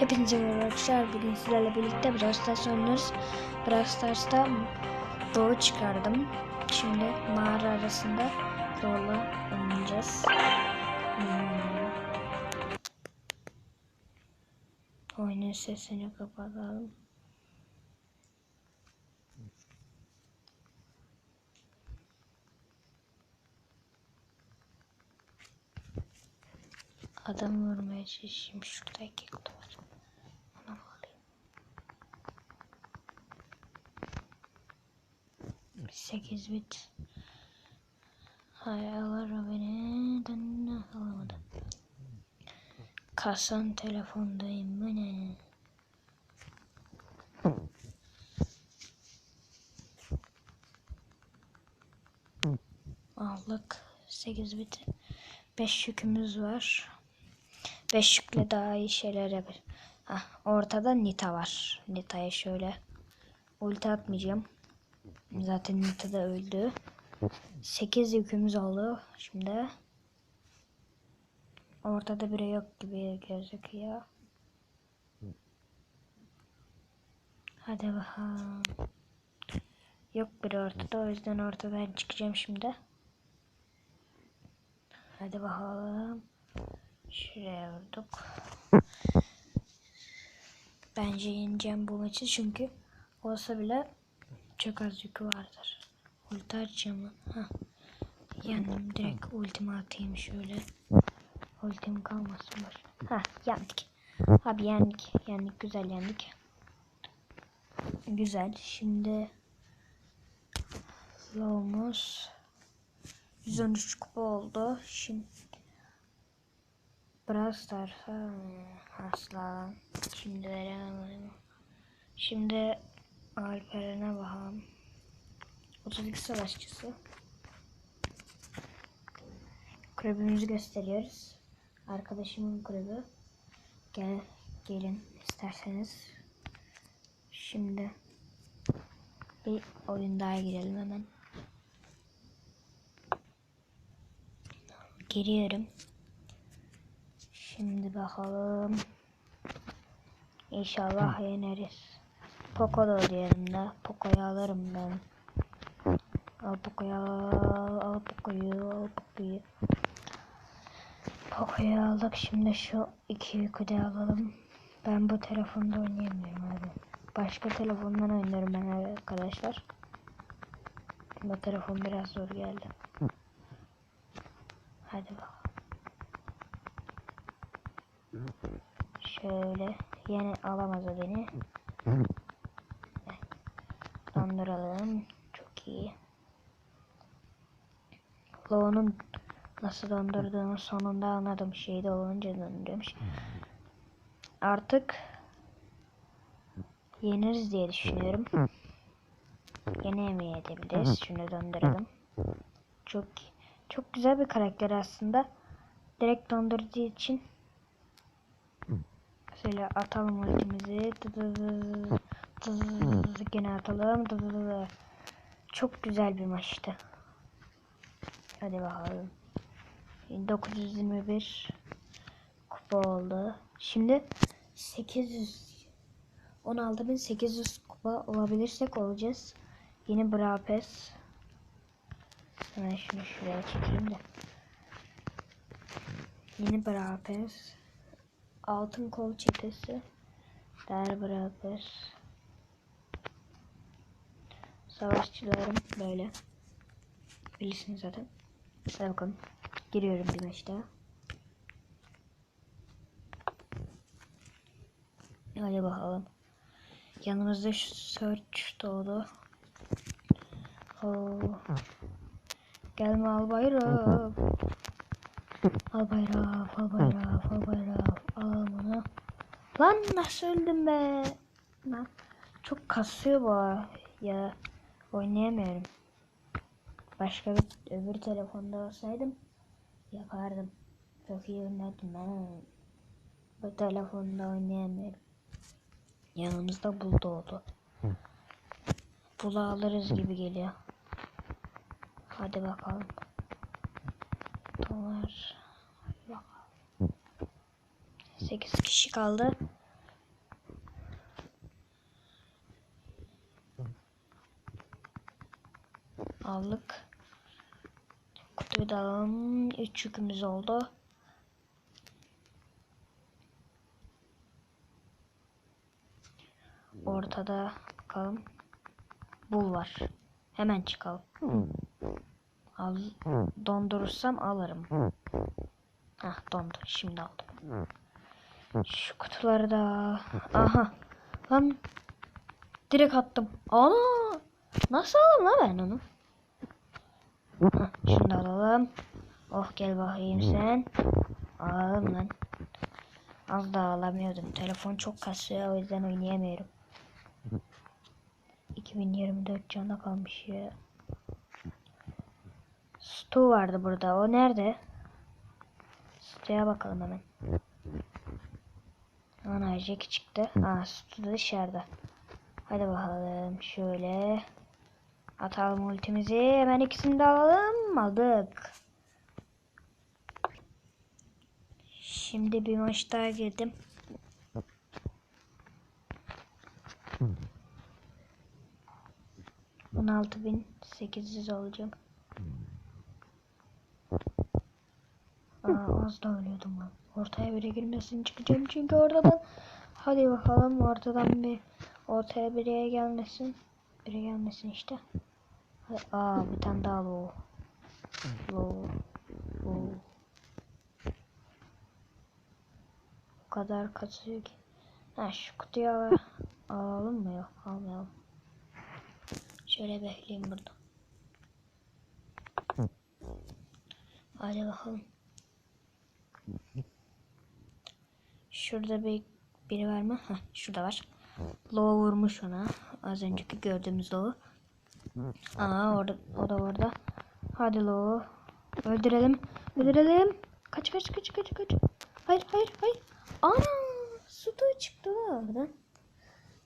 Hepinize merhaba arkadaşlar. Bugün sizlerle birlikte Brawl Stars oynuyoruz. Brawl Stars'ta Doğu çıkardım. Şimdi mağara arasında zorla oynayacağız. Hmm. Oyunun sesini kapatalım. Adam vurmaya çalışayım. Şurada iki kutu var. Ona alayım. 8 bit. Hay alır beni. Dönüne alamadı. Kasan telefondayım ben. ne? Aldık. 8 bit. 5 yükümüz var. 5 yükle daha iyi şeyler yapar. Hah, ortada Nita var. Nita'ya şöyle ulti atmayacağım. Zaten Nita da öldü. 8 yükümüz oldu. Şimdi ortada biri yok gibi gözüküyor. Hadi bakalım. Yok biri ortada. O yüzden ortadan çıkacağım şimdi. Hadi bakalım. Şuraya vurduk. Bence yeneceğim bu maçı çünkü olsa bile çok az yükü vardır. Ulti açacağım. Hah. Yendim. Direkt ultimi atayım şöyle. Ultim kalmasın var. Ha yendik. Abi yendik. Yendik. Güzel yendik. Güzel. Şimdi Lomuz 113 kupa oldu. Şimdi Brawl Stars asla şimdi veremem. Şimdi Alperen'e bakalım. 32 savaşçısı. Kulübümüzü gösteriyoruz. Arkadaşımın kulübü. Gel, gelin isterseniz. Şimdi bir oyun daha girelim hemen. Giriyorum. Şimdi bakalım. İnşallah yeneriz. Poco da diyelim de. Poco'yu alırım ben. Al Poco'yu al. Al Poco'yu. Al Poco'yu. Poco'yu aldık. Şimdi şu iki yükü de alalım. Ben bu telefonda oynayamıyorum abi. Başka telefondan oynuyorum ben arkadaşlar. Bu telefon biraz zor geldi. Hadi bakalım. Şöyle yine alamaz o beni. Donduralım. Çok iyi. Low'un nasıl dondurduğunu sonunda anladım. Şeyde olunca döndürmüş. Artık yeniriz diye düşünüyorum. Yenemeyebiliriz. Şunu döndürelim. Çok çok güzel bir karakter aslında. Direkt dondurduğu için Şöyle atalım ultimizi. Gene atalım. Çok güzel bir maçtı. Hadi bakalım. 921 kupa oldu. Şimdi 800 16800 kupa olabilirsek olacağız. Yeni Brapes. Hemen şunu şuraya çekeyim de. Yeni Brapes. Altın kol çetesi. Der bırakır. Savaşçılarım böyle. Bilirsiniz zaten. Hadi bakalım. Giriyorum bir maç daha. Hadi bakalım. Yanımızda şu search doğdu. Oo. Gelme al bayrağı. Al bayrağı, al bayrağı, al bayrağı. Al bunu. Lan nasıl öldüm be? Lan çok kasıyor bu ya. Oynayamıyorum. Başka bir öbür telefonda olsaydım yapardım. Çok iyi oynadım ben. Bu telefonda oynayamıyorum. Yanımızda bul oldu. Bulu alırız gibi geliyor. Hadi bakalım dolar. 8 kişi kaldı. Aldık. Kutuyu da alalım. 3 yükümüz oldu. Ortada bakalım. Bul var. Hemen çıkalım. Hmm. Al, dondurursam alırım. Hah dondu. Şimdi aldım. Şu kutuları da. Aha. Lan. Direkt attım. Ana. Nasıl aldım lan ben onu? Hah, şimdi alalım. Oh gel bakayım sen. Alalım lan. Az daha alamıyordum. Telefon çok kasıyor o yüzden oynayamıyorum. 2024 cana kalmış ya. Stu vardı burada. O nerede? Stu'ya bakalım hemen. Ana Jack çıktı. Aa Stu da dışarıda. Hadi bakalım şöyle. Atalım ultimizi. Hemen ikisini de alalım. Aldık. Şimdi bir maç daha girdim. Bin sekiz yüz olacağım. Da ölüyordum lan. Ortaya biri girmesin çıkacağım çünkü oradan. Hadi bakalım ortadan bir ortaya biriye gelmesin. Biri gelmesin işte. Hadi, aa bir tane daha low. Low. Low. O kadar kasıyor ki. Ha şu kutuyu al alalım mı yok almayalım. Şöyle bekleyeyim burada. Hadi bakalım. Şurada bir biri var mı? Heh, şurada var. Low vurmuş ona. Az önceki gördüğümüz Low. Aa orada o da orada. Hadi Low. Öldürelim. Öldürelim. Kaç kaç kaç kaç kaç. Hayır hayır hayır. Ana! Sutu çıktı lan oradan.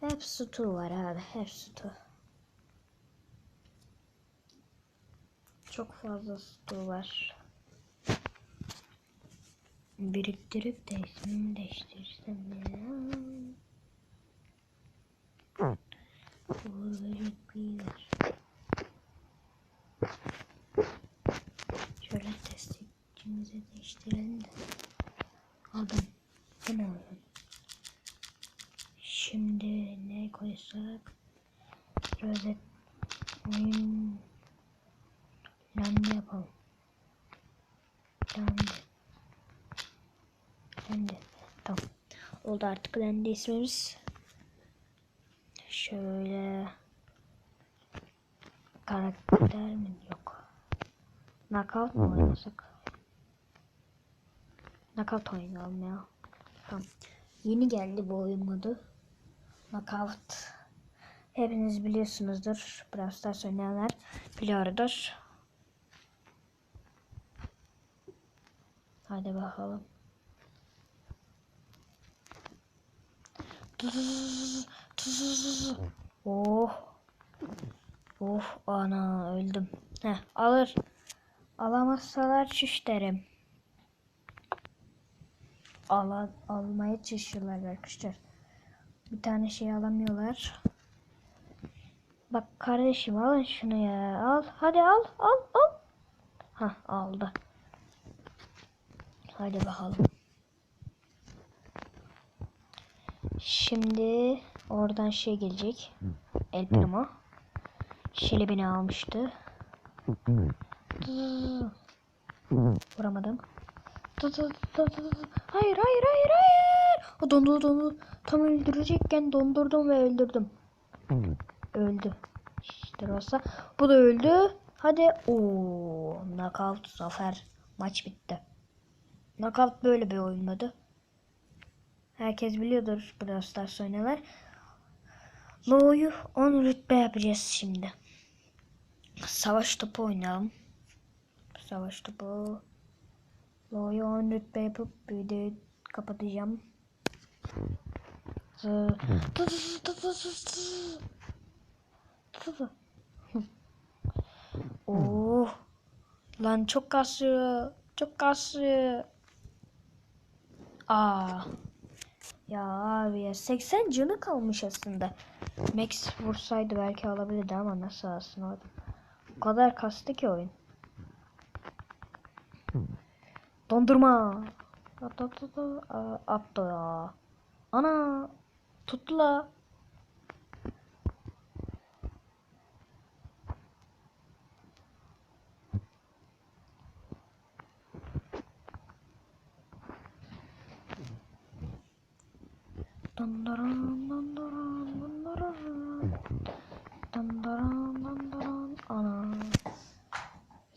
Hep sutu var abi. Hep sutu. Çok fazla sutu var. Biriktirip de ismimi değiştirsem ya. Uğur böcek büyür. Şöyle destekçimizi değiştirelim de. Aldım. Ne oldu? Şimdi ne koysak? Rozet oyun Landi yapalım. Landi. Landi. Tamam. Oldu artık Landi ismimiz. Şöyle karakter mi? Yok. Knockout mu oynasak? Knockout oynayalım ya. Tamam. Yeni geldi bu oyun modu. Knockout. Hepiniz biliyorsunuzdur. Brawl Stars oynayanlar biliyordur. Hadi bakalım. Oh. Of ana öldüm. Heh alır. Alamazsalar çüş derim. Ala, almaya çalışıyorlar arkadaşlar. Bir tane şey alamıyorlar. Bak kardeşim alın şunu ya. Al. Hadi al. Al. Al. Hah aldı. Hadi bakalım. Şimdi oradan şey gelecek. El Primo. Şili beni almıştı. Vuramadım. Hayır hayır hayır hayır. O dondu dondu. Tam öldürecekken dondurdum ve öldürdüm. Öldü. İşte olsa. Bu da öldü. Hadi. Oo, knockout zafer. Maç bitti. Knockout böyle bir oyunmadı. Herkes biliyordur Brawl Stars oynalar. Low'yu 10 rütbe yapacağız şimdi. Savaş topu oynayalım. Savaş topu. Low'yu 10 rütbe yapıp videoyu kapatacağım. Oh. Lan çok kasıyor. Çok kasıyor. Aa. Ya abi ya 80 canı kalmış aslında. Max vursaydı belki alabilirdi ama nasıl alsın o kadar kastı ki oyun. Dondurma. At at at. Ana. Tuttu la.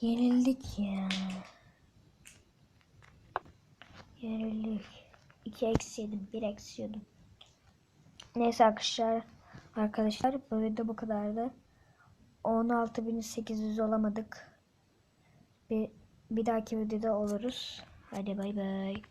Yenildik ya. Yenildik 2 eksi yedim 1 eksi yedim neyse arkadaşlar arkadaşlar bu video bu kadardı. 16.800 olamadık. Bir, bir dahaki videoda oluruz. Hadi bay bay